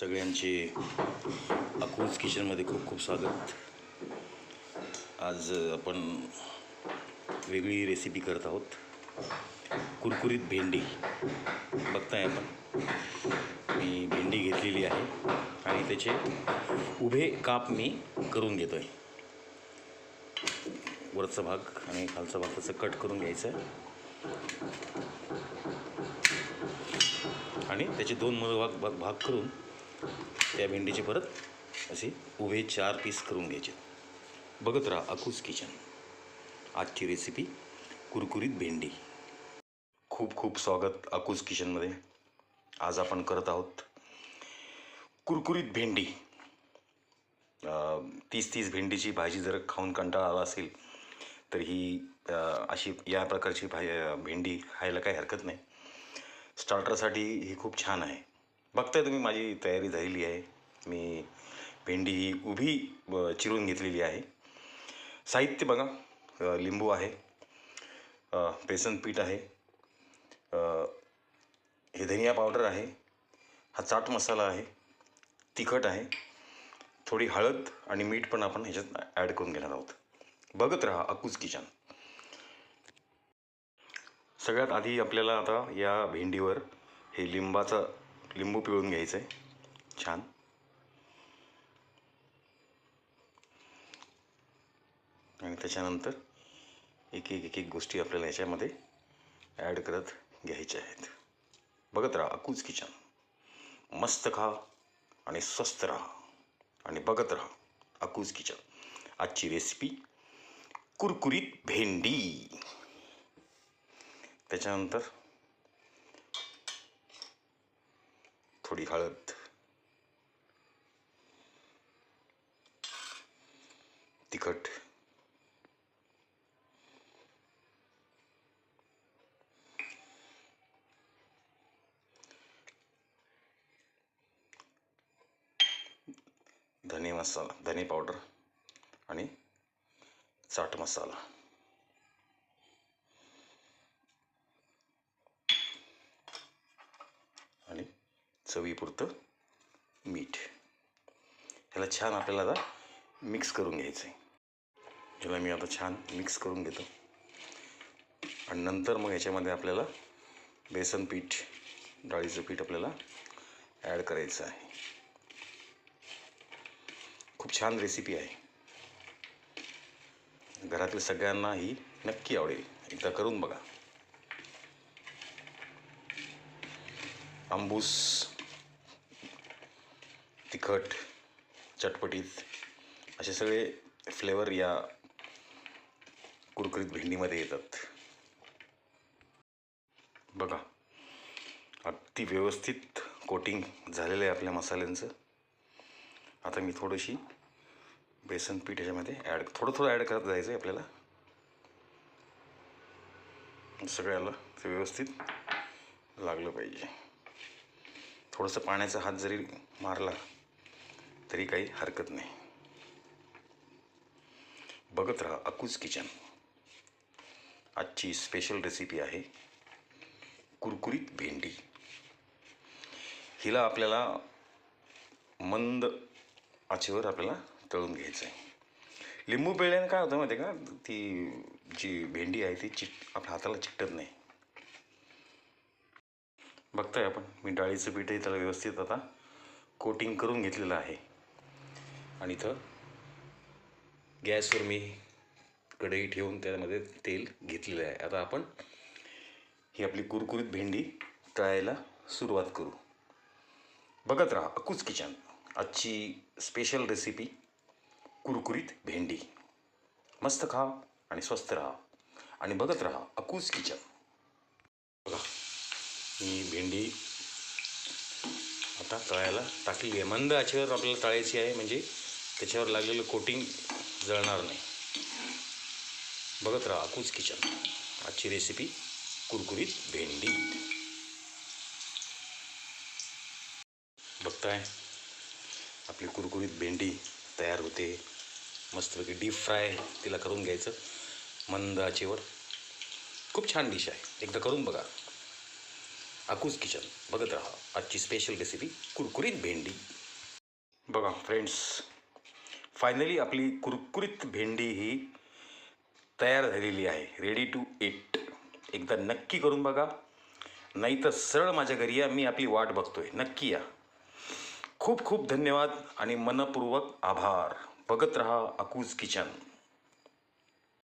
सगळ्यांचे अकूज किचनमध्ये खूप खूप स्वागत. आज आपण वेगळी रेसिपी करत आहोत. कुरकुरीत भेंडी. बघताय आपण. मी भेंडी घेतलेली आहे आणि त्याचे उभे काप मी करून घेतो आहे वरचा भाग आणि खालचा भाग त्याचं कट करून घ्यायचं आहे आणि त्याचे दोन मध भाग भाग भाग करून त्या भेंडीचे परत असे उभे चार पीस करून घ्यायचे. बघत राहा अकूस किचन आजची रेसिपी कुरकुरीत भेंडी. खूप खूप स्वागत अकूस किचनमध्ये आज आपण करत आहोत कुरकुरीत भेंडी. तीस तीस भेंडीची भाजी जर खाऊन कंटाळा आला असेल तर ही अशी या प्रकारची भा भेंडी खायला काही हरकत नाही. स्टार्टरसाठी ही खूप छान आहे. बघताय तुम्ही माझी तयारी झालेली आहे. मी भेंडी ही उभी चिरून घेतलेली आहे. साहित्य बघा लिंबू आहे बेसन पीठ आहे हे धनिया पावडर आहे हा चाट मसाला आहे तिखट आहे थोडी हळद आणि मीठ पण आपण ह्याच्यात ॲड करून घेणार आहोत. बघत राहा अकूज किचन. सगळ्यात आधी आपल्याला आता या भेंडीवर हे लिंबाचं लिंबू पिळून घ्यायचं आहे छान. आणि त्याच्यानंतर एक एक एक एक गोष्टी आपल्याला याच्यामध्ये ॲड करत घ्यायच्या आहेत. बघत राहा अकूज किचन. मस्त खा आणि स्वस्त राहा. आणि बघत राहा अकूज किचन. आजची रेसिपी कुरकुरीत भेंडी. त्याच्यानंतर थोडी हळद. तिखट. धने मसाला धने पावडर आणि चाट मसाला आणि चवीपुरतं मीठ. ह्याला छान आपल्याला आता मिक्स करून घ्यायचं आहे ह्याला मी आता छान मिक्स करून घेतो. आणि नंतर मग ह्याच्यामध्ये आपल्याला बेसन पीठ डाळीचं पीठ आपल्याला ॲड करायचं आहे. खूप छान रेसिपी आहे. घरातील सगळ्यांना ही नक्की आवडेल. एकदा करून बघा. आंबूस तिखट चटपटीत असे सगळे फ्लेवर या कुरकुरीत भेंडीमध्ये येतात. बघा अगदी व्यवस्थित कोटिंग झालेलं आहे आपल्या मसाल्यांचं. आता मी थोडीशी बेसन पीठ ह्याच्यामध्ये ॲड थोडं थोडं ॲड करत जायचं आहे आपल्याला सगळ्याला ते व्यवस्थित लागलं पाहिजे. थोडंसं पाण्याचा हात जरी मारला तरी काही हरकत नाही. बघत राहा अकूज किचन. आजची स्पेशल रेसिपी आहे कुरकुरीत भेंडी. हिला आपल्याला मंद आचेवर आपल्याला तळून घ्यायचं आहे लिंबू पिळल्याने काय होतं माहिती आहे का? ती जी भेंडी आहे ती चिट आपल्या हाताला चिकटत नाही. बघताय आपण मी डाळीचं पीठही त्याला व्यवस्थित आता कोटिंग करून घेतलेलं आहे. आणि इथं गॅसवर मी कढई ठेवून त्यामध्ये तेल घेतलेलं आहे. आता आपण ही आपली कुरकुरीत भेंडी तळायला सुरुवात करू. बघत राहा अकूच किचन. आजची स्पेशल रेसिपी कुरकुरीत भेंडी. मस्त खा आणि स्वस्त राहा. आणि बघत राहा अकूच किचन. बघा ही भेंडी आता तळायला टाकली आहे. मंद आचेवर आपल्याला तळायची आहे म्हणजे त्याच्यावर लागलेलं कोटिंग जळणार नाही. बघत राहा अकूज किचन आजची रेसिपी कुरकुरीत भेंडी. बघताय आपली कुरकुरीत भेंडी तयार होते. मस्तपैकी डीप फ्राय तिला करून घ्यायचं. मंद आचेवर. खूप छान डिश आहे. एकदा करून बघा. अकूज किचन बघत राहा आजची स्पेशल रेसिपी कुरकुरीत भेंडी. बघा फ्रेंड्स फायनली आपली कुरकुरीत भेंडी ही तयार झालेली आहे. रेडी टू इट एकदा नक्की करून बघा. नाही तर सरळ माझ्या घरी या. मी आपली वाट बघतो आहे नक्की या. खूप खूप धन्यवाद आणि मनपूर्वक आभार. बघत रहा अकूज किचन.